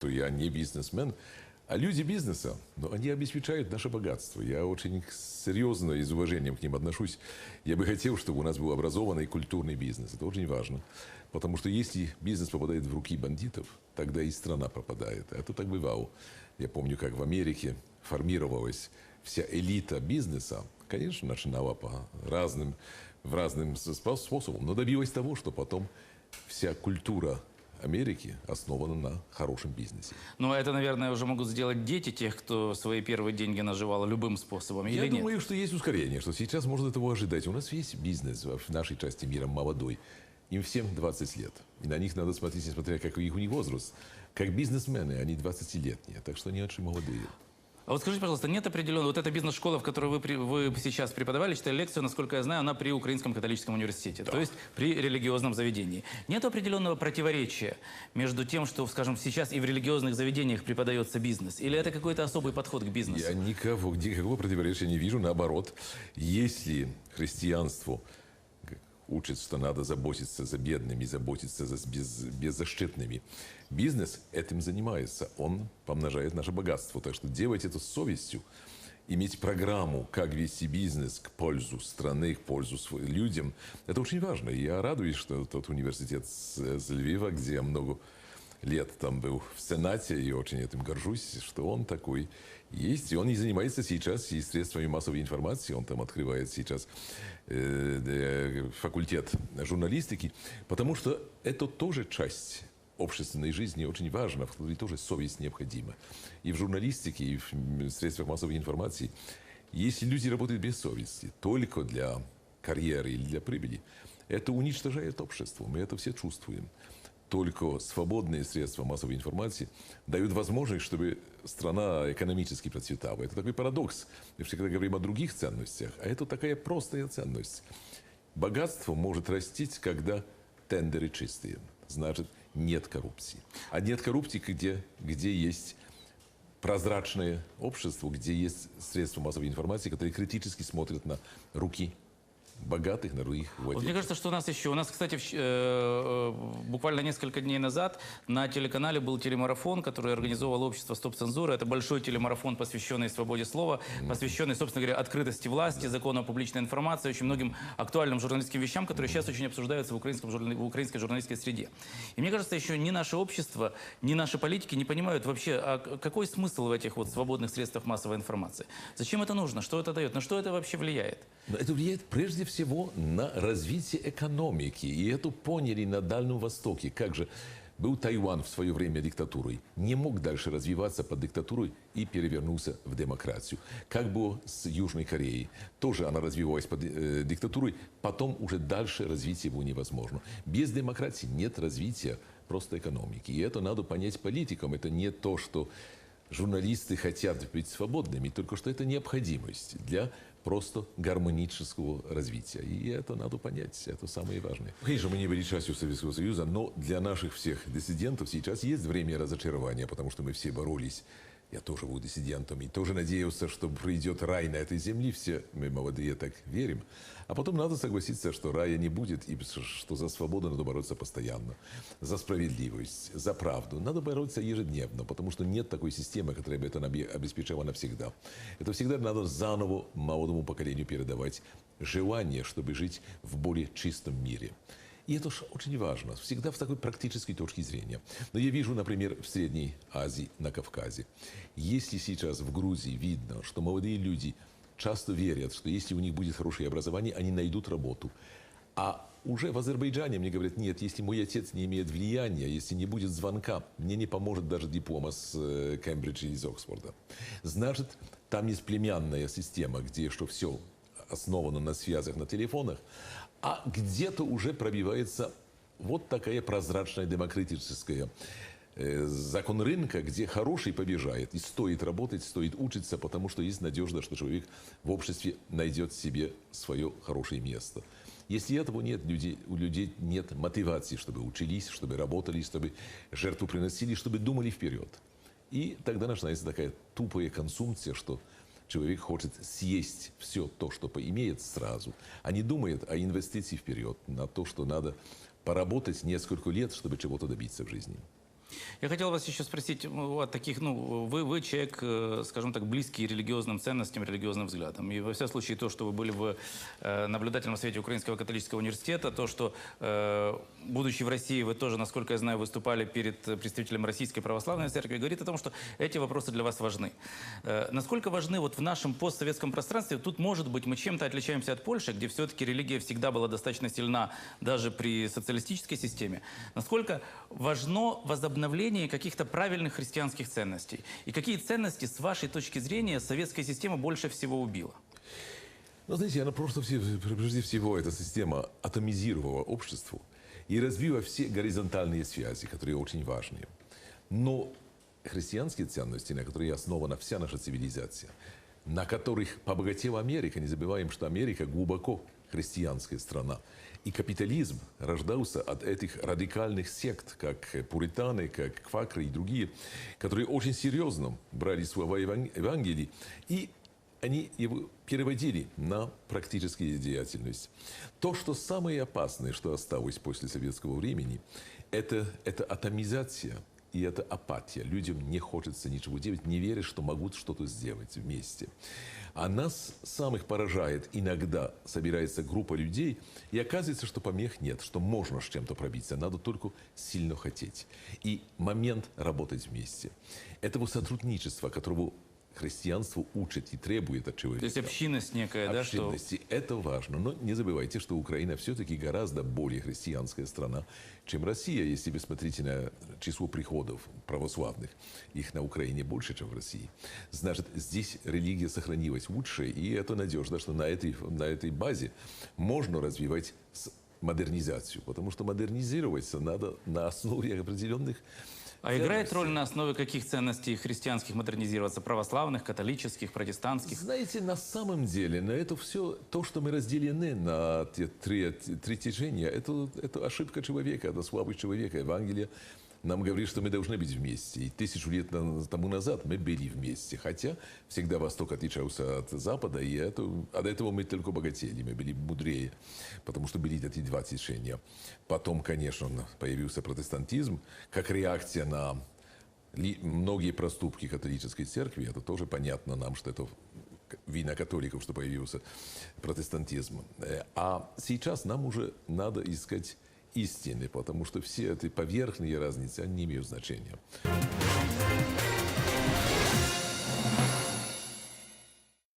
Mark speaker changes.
Speaker 1: что я не бизнесмен, а люди бизнеса, но они обеспечают наше богатство. Я очень серьезно и с уважением к ним отношусь. Я бы хотел, чтобы у нас был образованный культурный бизнес. Это очень важно. Потому что если бизнес попадает в руки бандитов, тогда и страна пропадает. А это так бывало. Я помню, как в Америке формировалась вся элита бизнеса. Конечно, начинала по разным, в разным способам, но добилась того, что потом вся культура Америки основана на хорошем бизнесе.
Speaker 2: Но это, наверное, уже могут сделать дети тех, кто свои первые деньги наживал любым способом,
Speaker 1: Я
Speaker 2: или нет?
Speaker 1: думаю, что есть ускорение, что сейчас можно этого ожидать. У нас весь бизнес в нашей части мира молодой. Им всем 20 лет. И на них надо смотреть, несмотря какой у них возраст. Как бизнесмены, они 20-летние. Так что они очень молодые.
Speaker 2: А вот скажите, пожалуйста, нет определенного... Вот эта бизнес-школа, в которой вы, при- вы сейчас преподавали, читали лекцию, насколько я знаю, она при Украинском католическом университете, то есть при религиозном заведении. Нет определенного противоречия между тем, что, скажем, сейчас и в религиозных заведениях преподается бизнес? Или это какой-то особый подход к бизнесу?
Speaker 1: Я никого, никакого противоречия не вижу. Наоборот, если христианству учит, что надо заботиться за бедными, заботиться за без, беззащитными, бизнес этим занимается. Он помножает наше богатство. Так что делать это с совестью, иметь программу, как вести бизнес к пользу страны, к пользу людям, это очень важно. Я радуюсь, что тот университет с, с Львива, где много лет там был в Сенате, и очень этим горжусь, что он такой есть. И он и занимается сейчас и средствами массовой информации. Он там открывает сейчас э, э, факультет журналистики, потому что это тоже часть общественной жизни очень важно, в которой тоже совесть необходима. И в журналистике, и в средствах массовой информации. Если люди работают без совести, только для карьеры или для прибыли, это уничтожает общество. Мы это все чувствуем. Только свободные средства массовой информации дают возможность, чтобы страна экономически процветала. Это такой парадокс. Мы всегда говорим о других ценностях, а это такая простая ценность. Богатство может расти, когда тендеры чистые. Значит, нет коррупции. А нет коррупции, где, где есть прозрачное общество, где есть средства массовой информации, которые критически смотрят на руки богатых, на руки
Speaker 2: Вот мне
Speaker 1: владельцев.
Speaker 2: кажется, что у нас еще, у нас, кстати, в э, э, буквально несколько дней назад на телеканале был телемарафон, который организовало общество «Стоп цензура». Это большой телемарафон, посвященный свободе слова, посвященный, собственно говоря, открытости власти, закону о публичной информации, очень многим актуальным журналистским вещам, которые сейчас очень обсуждаются в, украинском, журнали- в украинской журналистской среде. И мне кажется, еще ни наше общество, ни наши политики не понимают вообще, а какой смысл в этих вот свободных средствах массовой информации. Зачем это нужно? Что это дает? На что это вообще влияет?
Speaker 1: Но это влияет прежде всего на развитие экономики. И это поняли на Дальнем Востоке. Как же был Тайвань в свое время диктатурой, не мог дальше развиваться под диктатурой и перевернулся в демократию. Как было с Южной Кореей. Тоже она развивалась под э, диктатурой, потом уже дальше развитие было невозможно. Без демократии нет развития просто экономики. И это надо понять политикам. Это не то, что журналисты хотят быть свободными, только что это необходимость для просто гармонического развития. И это надо понять, это самое важное. Конечно, мы не были частью Советского Союза, но для наших всех диссидентов сейчас есть время разочарования, потому что мы все боролись. Я тоже был диссидентом и тоже надеялся, что придет рай на этой земле. Все мы молодые так верим. А потом надо согласиться, что рая не будет, и что за свободу надо бороться постоянно. За справедливость, за правду. Надо бороться ежедневно, потому что нет такой системы, которая бы это обеспечивала навсегда. Это всегда надо заново молодому поколению передавать желание, чтобы жить в более чистом мире. И это очень важно, всегда в такой практической точке зрения. Но я вижу, например, в Средней Азии, на Кавказе, если сейчас в Грузии видно, что молодые люди часто верят, что если у них будет хорошее образование, они найдут работу. А уже в Азербайджане мне говорят, нет, если мой отец не имеет влияния, если не будет звонка, мне не поможет даже диплома с э, Кембриджа и из Оксфорда. Значит, там есть племянная система, где что все основано на связях, на телефонах, а где-то уже пробивается вот такая прозрачная демократическая э, закон рынка, где хороший побежает. И стоит работать, стоит учиться, потому что есть надежда, что человек в обществе найдет себе свое хорошее место. Если этого нет, люди, у людей нет мотивации, чтобы учились, чтобы работали, чтобы жертву приносили, чтобы думали вперед. И тогда начинается такая тупая консумпция, что человек хочет съесть все то, что поимеет сразу, а не думает о инвестиции вперед, на то, что надо поработать несколько лет, чтобы чего-то добиться в жизни.
Speaker 2: Я хотел вас еще спросить ну, о таких, ну, вы, вы человек, э, скажем так, близкий религиозным ценностям, религиозным взглядам. И во всяком случае то, что вы были в э, наблюдательном совете Украинского католического университета, то, что, э, будучи в России, вы тоже, насколько я знаю, выступали перед представителем Российской Православной Церкви, говорит о том, что эти вопросы для вас важны. Насколько важны вот в нашем постсоветском пространстве, тут, может быть, мы чем-то отличаемся от Польши, где все-таки религия всегда была достаточно сильна даже при социалистической системе. Насколько важно возобновление каких-то правильных христианских ценностей? И какие ценности, с вашей точки зрения, советская система больше всего убила?
Speaker 1: Ну, знаете, она просто, все- прежде всего, эта система атомизировала общество и развила все горизонтальные связи, которые очень важны. Но христианские ценности, на которых основана вся наша цивилизация, на которых побогатела Америка, не забываем, что Америка глубоко христианская страна. И капитализм рождался от этих радикальных сект, как пуританы, как квакры и другие, которые очень серьезно брали слова Еван- Евангелий и они его переводили на практическую деятельность. То, что самое опасное, что осталось после советского времени, это, это атомизация и это апатия. Людям не хочется ничего делать, не верят, что могут что-то сделать вместе. А нас самых поражает, иногда собирается группа людей, и оказывается, что помех нет, что можно с чем-то пробиться, надо только сильно хотеть. И момент работать вместе. Этого сотрудничества, которого христианство учит и требует от человека.
Speaker 2: То есть общинность некая, да, что...
Speaker 1: Общинности. Это важно. Но не забывайте, что Украина все-таки гораздо более христианская страна, чем Россия. Если вы смотрите на число приходов православных, их на Украине больше, чем в России. Значит, здесь религия сохранилась лучше, и это надежно, что на этой, на этой базе можно развивать модернизацию. Потому что модернизироваться надо на основе определенных
Speaker 2: А играет роль на основе каких ценностей христианских модернизироваться? Православных, католических, протестантских?
Speaker 1: Знаете, на самом деле, на это все, то, что мы разделены на те три, три течения, это, это ошибка человека, это слабость человека. Евангелие нам говорит, что мы должны быть вместе. И тысячу лет тому назад мы были вместе. Хотя всегда Восток отличался от Запада, и это, от этого мы только богатели, мы были мудрее, потому что были эти два течения. Потом, конечно, появился протестантизм, как реакция на многие проступки католической церкви, это тоже понятно нам, что это вина католиков, что появился протестантизм. Э, А сейчас нам уже надо искать истины, потому что все эти поверхные разницы, они не имеют значения.